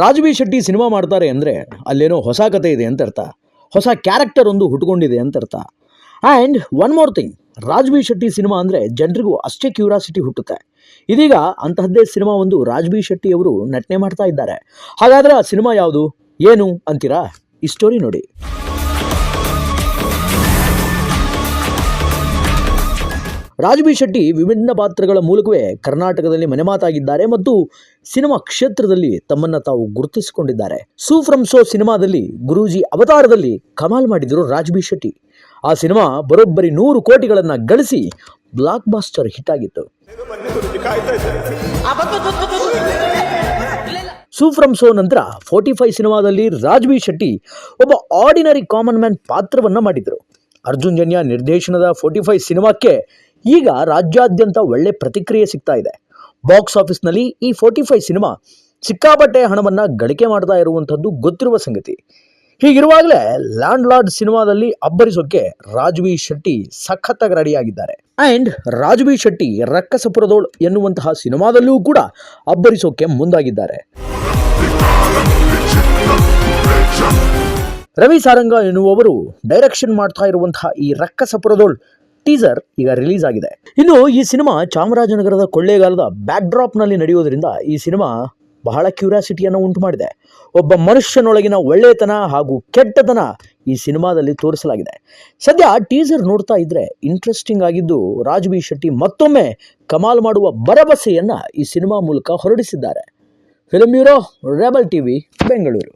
Raj B Shetty cinema ಮಾಡ್ತಾರೆ ಅಂದರೆ ಅಲ್ಲೇನೋ ಹೊಸ ಕತೆ ಇದೆ ಅಂತ ಅರ್ಥ. ಹೊಸ ಕ್ಯಾರೆಕ್ಟರ್ ಒಂದು ಹುಟ್ಕೊಂಡಿದೆ ಅಂತ ಅರ್ಥ. And one more thing Raj B Shetty cinema ಅಂದರೆ ಜನರಿಗೂ ಅಷ್ಟೇ ಕ್ಯೂರಾಸಿಟಿ ಹುಟ್ಟುತ್ತೆ. ಇದೀಗ ಅಂತಹದ್ದೇ ಸಿನಿಮಾ ಒಂದು ರಾಜ್ ಶೆಟ್ಟಿ ಅವರು ನಟನೆ ಮಾಡ್ತಾ ಇದ್ದಾರೆ. ಹಾಗಾದರೆ ಆ ಸಿನಿಮಾ ಯಾವುದು? ಏನು ಅಂತೀರಾ? ಈ ಸ್ಟೋರಿ ನೋಡಿ. ರಾಜ್ ಬಿ ಶೆಟ್ಟಿ ವಿಭಿನ್ನ ಪಾತ್ರಗಳ ಮೂಲಕವೇ ಕರ್ನಾಟಕದಲ್ಲಿ ಮನೆಮಾತಾಗಿದ್ದಾರೆ ಮತ್ತು ಸಿನಿಮಾ ಕ್ಷೇತ್ರದಲ್ಲಿ ತಮ್ಮನ್ನು ತಾವು ಗುರುತಿಸಿಕೊಂಡಿದ್ದಾರೆ. ಸೂ ಫ್ರಮ್ ಸೋ ಸಿನಿಮಾದಲ್ಲಿ ಗುರೂಜಿ ಅವತಾರದಲ್ಲಿ ಕಮಾಲ್ ಮಾಡಿದರು ರಾಜಬಿ ಶೆಟ್ಟಿ. ಆ ಸಿನಿಮಾ ಬರೋಬ್ಬರಿ ನೂರು ಕೋಟಿಗಳನ್ನು ಗಳಿಸಿ ಬ್ಲಾಕ್ ಬಾಸ್ಟರ್ ಹಿಟ್ ಆಗಿತ್ತು. ಸೂ ಫ್ರಮ್ ಸೋ ನಂತರ ಫೋರ್ಟಿ ಫೈವ್ ಸಿನಿಮಾದಲ್ಲಿ ರಾಜ್ವಿ ಶೆಟ್ಟಿ ಒಬ್ಬ ಆರ್ಡಿನರಿ ಕಾಮನ್ ಮ್ಯಾನ್ ಪಾತ್ರವನ್ನು ಮಾಡಿದರು. ಅರ್ಜುನ್ ಜನ್ಯ ನಿರ್ದೇಶನದ ಫೋರ್ಟಿ ಫೈವ್ ಸಿನಿಮಾಕ್ಕೆ ಈಗ ರಾಜ್ಯಾದ್ಯಂತ ಒಳ್ಳೆ ಪ್ರತಿಕ್ರಿಯೆ ಸಿಗ್ತಾ ಇದೆ. ಬಾಕ್ಸ್ ಆಫೀಸ್ನಲ್ಲಿ ಈ ಫೋರ್ಟಿ ಫೈವ್ ಸಿನಿಮಾ ಸಿಕ್ಕಾಪಟ್ಟೆ ಹಣವನ್ನು ಗಳಿಕೆ ಮಾಡ್ತಾ ಇರುವಂಥದ್ದು ಗೊತ್ತಿರುವ ಸಂಗತಿ. ಹೀಗಿರುವಾಗಲೇ ಲ್ಯಾಂಡ್ ಲಾರ್ಡ್ ಸಿನಿಮಾದಲ್ಲಿ ಅಬ್ಬರಿಸೋಕೆ ರಾಜ್ವಿ ಶೆಟ್ಟಿ ಸಖತ್ತಾಗಿ ರೆಡಿಯಾಗಿದ್ದಾರೆ. ಆ್ಯಂಡ್ ರಾಜ್ವಿ ಶೆಟ್ಟಿ ರಕ್ಕಸಪುರದೋಳ್ ಎನ್ನುವಂತಹ ಸಿನಿಮಾದಲ್ಲೂ ಕೂಡ ಅಬ್ಬರಿಸೋಕೆ ಮುಂದಾಗಿದ್ದಾರೆ. ರವಿ ಸಾರಂಗ ಎನ್ನುವವರು ಡೈರೆಕ್ಷನ್ ಮಾಡ್ತಾ ಇರುವಂತಹ ಈ ರಕ್ಕಸಪುರದೋಳ್ ಟೀಸರ್ ಈಗ ರಿಲೀಸ್ ಆಗಿದೆ. ಇನ್ನು ಈ ಸಿನಿಮಾ ಚಾಮರಾಜನಗರದ ಕೊಳ್ಳೇಗಾಲದ ಬ್ಯಾಕ್ ಡ್ರಾಪ್ನಲ್ಲಿ ನಡೆಯೋದ್ರಿಂದ ಈ ಸಿನಿಮಾ ಬಹಳ ಕ್ಯೂರಿಯಾಸಿಟಿಯನ್ನು ಉಂಟು ಮಾಡಿದೆ ಒಬ್ಬ ಮನುಷ್ಯನೊಳಗಿನ ಒಳ್ಳೆಯತನ ಹಾಗೂ ಕೆಟ್ಟತನ ಈ ಸಿನಿಮಾದಲ್ಲಿ ತೋರಿಸಲಾಗಿದೆ. ಸದ್ಯ ಟೀಸರ್ ನೋಡ್ತಾ ಇದ್ರೆ ಇಂಟ್ರೆಸ್ಟಿಂಗ್ ಆಗಿದ್ದು ರಾಜ್ ಶೆಟ್ಟಿ ಮತ್ತೊಮ್ಮೆ ಕಮಾಲ್ ಮಾಡುವ ಭರವಸೆಯನ್ನು ಈ ಸಿನಿಮಾ ಮೂಲಕ ಹೊರಡಿಸಿದ್ದಾರೆ. Film bureau, rebel TV, Bengaluru.